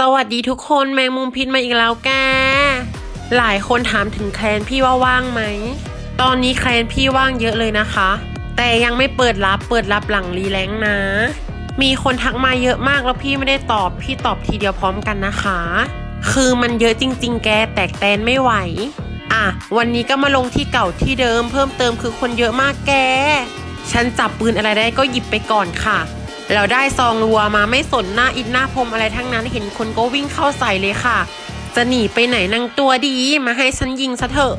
สวัสดีทุกคนแมงมุมพิษมาอีกแล้วแก หลายคนถามถึงแคลนพี่ว่าว่างไหม ตอนนี้แคลนพี่ว่างเยอะเลยนะคะ แต่ยังไม่เปิดรับเปิดรับหลังรีแลงนะ มีคนทักมาเยอะมากแล้วพี่ไม่ได้ตอบ พี่ตอบทีเดียวพร้อมกันนะคะ คือมันเยอะจริง ๆ แกแตกแตนไม่ไหว อะ วันนี้ก็มาลงที่เก่าที่เดิม เพิ่มเติมคือคนเยอะมากแก ฉันจับปืนอะไรได้ก็หยิบไปก่อนค่ะ เราได้ซองรัวมาไม่สนหน้าอิดหน้าพรมอะไรทั้งนั้นเห็นคนก็วิ่งเข้าใส่เลยค่ะ จะหนีไปไหนนางตัวดีมาให้ฉันยิงซะเถอะ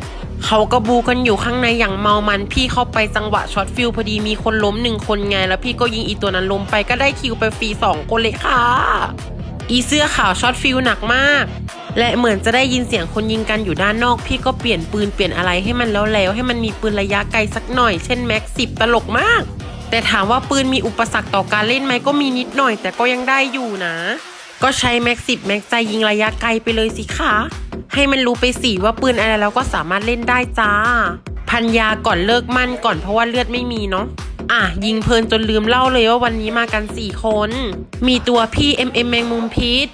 เขากระบูกันอยู่ข้างในอย่างเมามันพี่เข้าไปจังหวะช็อตฟิลพอดีมีคนล้มหนึ่งคนไง แล้วพี่ก็ยิงอีตัวนั้นล้มไปก็ได้คิวไปฟรีสองคนเลยค่ะ อีเสื้อขาวช็อตฟิลหนักมาก และเหมือนจะได้ยินเสียงคนยิงกันอยู่ด้านนอก พี่ก็เปลี่ยนปืนเปลี่ยนอะไรให้มันแล้วแล้วให้มันมีปืนระยะไกลสักหน่อย เช่นแม็กสิบตลกมาก แต่ถามว่าปืนมีอุปสรรคต่อการเล่นไหมก็มีนิดหน่อย แต่ก็ยังได้อยู่นะ ก็ใช้แม็กสิบแม็กใจยิงระยะไกลไปเลยสิคะ ให้มันรู้ไปสิว่าปืนอะไรแล้วก็สามารถเล่นได้จ้า พันยาก่อนเลิกมั่นก่อนเพราะว่าเลือดไม่มีเนาะอะ ยิงเพลินจนลืมเล่าเลยว่าวันนี้มากัน 4 คน มีตัวพี่ MM แมงมุมพิษ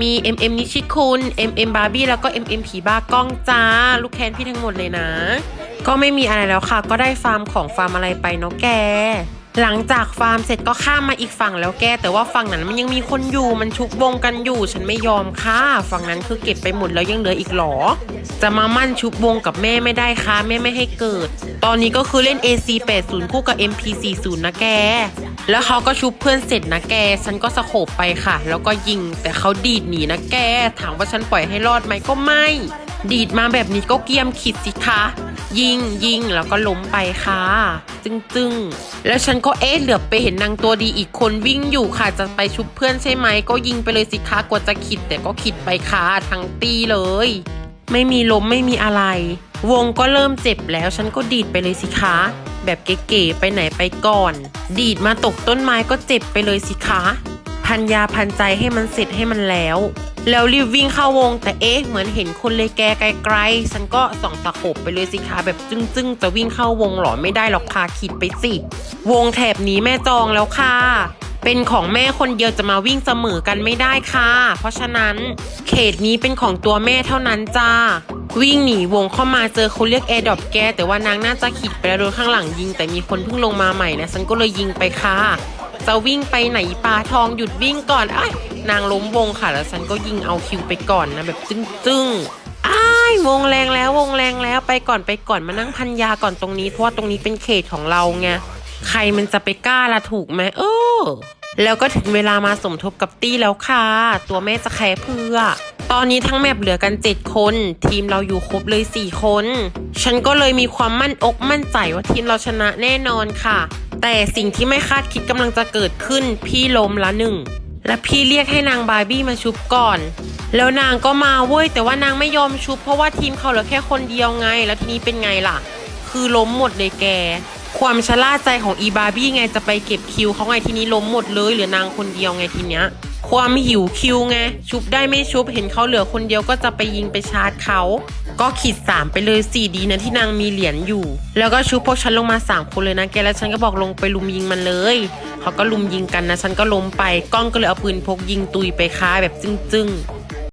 มี MM นิชิคุณ MM บาร์บี้แล้วก็ MM ผีบ้ากล้องจ้า ลูกแคนพี่ทั้งหมดเลยนะ ก็ไม่มีอะไรแล้วค่ะ ก็ได้ฟาร์มของฟาร์มอะไรไปเนาะแก หลังจากฟาร์มเสร็จก็ข้ามมาอีกฝั่งแล้วแก แต่ว่าฝั่งนั้นมันยังมีคนอยู่มันชุบวงกันอยู่ ฉันไม่ยอมค่ะ ฝั่งนั้นคือเก็บไปหมดแล้วยังเหลืออีกหรอ จะมามั่นชุบวงกับแม่ไม่ได้ค่ะแม่ไม่ให้เกิด ตอนนี้ก็คือเล่น AC 80 คู่กับ MP 40 นะแก แล้วเขาก็ชุบเพื่อนเสร็จนะแก ฉันก็สะโคบไปค่ะ แล้วก็ยิงแต่เขาดีดหนีนะแก ถามว่าฉันปล่อยให้รอดไหมก็ไม่ ดีดมาแบบนี้ก็เกียมขิดสิคะ ยิงยิงแล้วก็ล้มไปค่ะจึงจึงๆแล้วฉันก็เอ๊ะเหลือบไปเห็นนางตัวดีอีกคนวิ่งอยู่ค่ะ จะไปชุบเพื่อนใช่ไหม ก็ยิงไปเลยสิคะกว่าจะขิดแต่ก็ขิดไปค่ะทั้งตีเลย ไม่มีล้มไม่มีอะไร วงก็เริ่มเจ็บแล้วฉันก็ดีดไปเลยสิคะแบบเก๋ๆไปไหนไปก่อน ดีดมาตกต้นไม้ก็เจ็บไปเลยสิคะ พันยาพันใจให้มันเสร็จให้มันแล้ว แล้วรีบวิ่งเข้าวง แต่เอ๊ะเหมือนเห็นคนเลยแกไกลๆ ฉันก็ส่องตะขบไปเลยสิคะแบบจึ้งๆ จะวิ่งเข้าวงหรอไม่ได้หรอกค่ะขีดไปสิ วงแถบนี้แม่จองแล้วค่ะเป็นของแม่คนเดียวจะมาวิ่งเสมอกันไม่ได้ค่ะ เพราะฉะนั้นเขตนี้เป็นของตัวแม่เท่านั้นจ้า วิ่งหนีวงเข้ามาเจอเขาเรียกแอร์ดรอปแกแต่ว่านางน่าจะขีดไปแล้วโดนข้างหลังยิง แต่มีคนเพิ่งลงมาใหม่นะ ฉันก็เลยยิงไปค่ะ จะวิ่งไปไหนปลาทองหยุดวิ่งก่อนอ้ายนางล้มวงค่ะ แล้วฉันก็ยิงเอาคิวไปก่อนนะแบบจึ้งๆอ้ายวงแรงแล้ววงแรงแล้วไปก่อนไปก่อนมานั่งพันยาก่อนตรงนี้เพราะว่าตรงนี้เป็นเขตของเราไงใครมันจะไปกล้าละถูกไหมเออแล้วก็ถึงเวลามาสมทบกับตี้แล้วค่ะ ตัวแม่จะแคร์เพื่อ ตอนนี้ทั้งแมปเหลือกัน 7 คน ทีมเราอยู่ครบเลย 4 คน ฉันก็เลยมีความมั่นอกมั่นใจว่าทีมเราชนะแน่นอนค่ะ แต่สิ่งที่ไม่คาดคิดกำลังจะเกิดขึ้นพี่ล้มละหนึ่ง และพี่เรียกให้นางบาร์บี้มาชุบก่อน แล้วนางก็มาเว้ยแต่ว่านางไม่ยอมชุบ เพราะว่าทีมเขาเหลือแค่คนเดียวไง แล้วทีนี้เป็นไงล่ะ คือล้มหมดเลยแก ความชะล่าใจของอีบาร์บี้ไงจะไปเก็บคิวเขาไงทีนี้ล้มหมดเลยเหลือนางคนเดียวไงทีเนี้ย ความหิวคิวไง ชุบได้ไม่ชุบเห็นเขาเหลือคนเดียวก็จะไปยิงไปชาร์จเขา ก็ขีดสามไปเลยสี่ดีนะที่นางมีเหรียญอยู่ แล้วก็ชุบพวกฉันลงมาสามคนเลยนะแกแล้วฉันก็บอกลงไปลุมยิงมันเลย เขาก็ลุมยิงกันนะ ฉันก็ล้มไปกล้องก็เลยเอาปืนพกยิงตุยไปค้าแบบจึ้งๆ